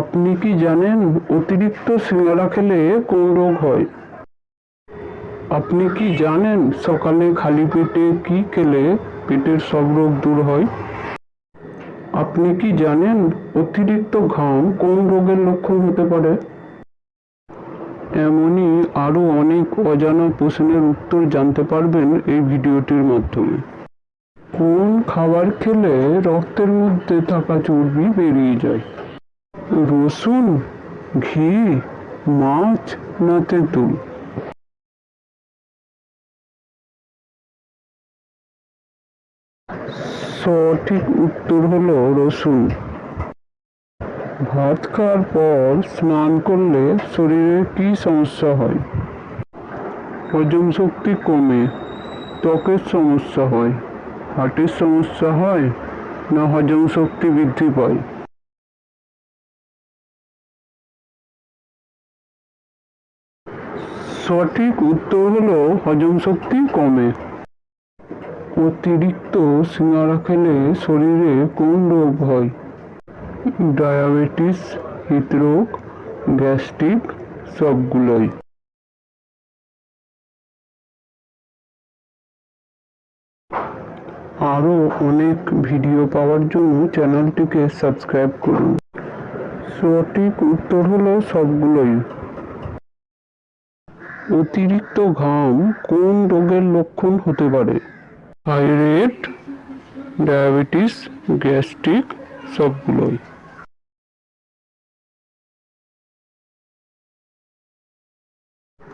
আপনি কি জানেন অতিরিক্ত সিঙ্গারা খেলে কোন রোগ হয়? আপনি কি জানেন সকালে খালি পেটে কি খেলে পেটের সব রোগ দূর হয়? আপনি কি জানেন অতিরিক্ত ঘাম কোন রোগের লক্ষণ হতে পারে? এমনই আরও অনেক অজানা প্রশ্নের উত্তর জানতে পারবেন এই ভিডিওটির মাধ্যমে। কোন খাবার খেলে রক্তের মধ্যে থাকা চর্বি বেরিয়ে যায়? রসুন, ঘি, মাছ না তেঁতুল? সঠিক উত্তর হলো রসুন। ভাত খাওয়ার পর স্নান করলে শরীরে কি সমস্যা হয়? হজম শক্তি কমে, ত্বকের সমস্যা হয়। হার্টের সমস্যা হয় না হজম শক্তি বৃদ্ধি পায়? সঠিক উত্তর হলো হজম শক্তি কমে। অতিরিক্ত সিঙ্গারা খেলে শরীরে কোন রোগ হয়? ডায়াবেটিস, হৃদরোগ, গ্যাস্ট্রিক, সবগুলোই। আরও অনেক ভিডিও পাওয়ার জন্য চ্যানেলটিকে সাবস্ক্রাইব করুন। সঠিক উত্তর হলো সবগুলোই। অতিরিক্ত ঘাম কোন রোগের লক্ষণ হতে পারে? থাইরয়েড, ডায়াবেটিস, গ্যাস্ট্রিক, সবগুলোই।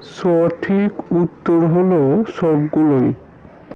সঠিক উত্তর হলো সবগুলোই।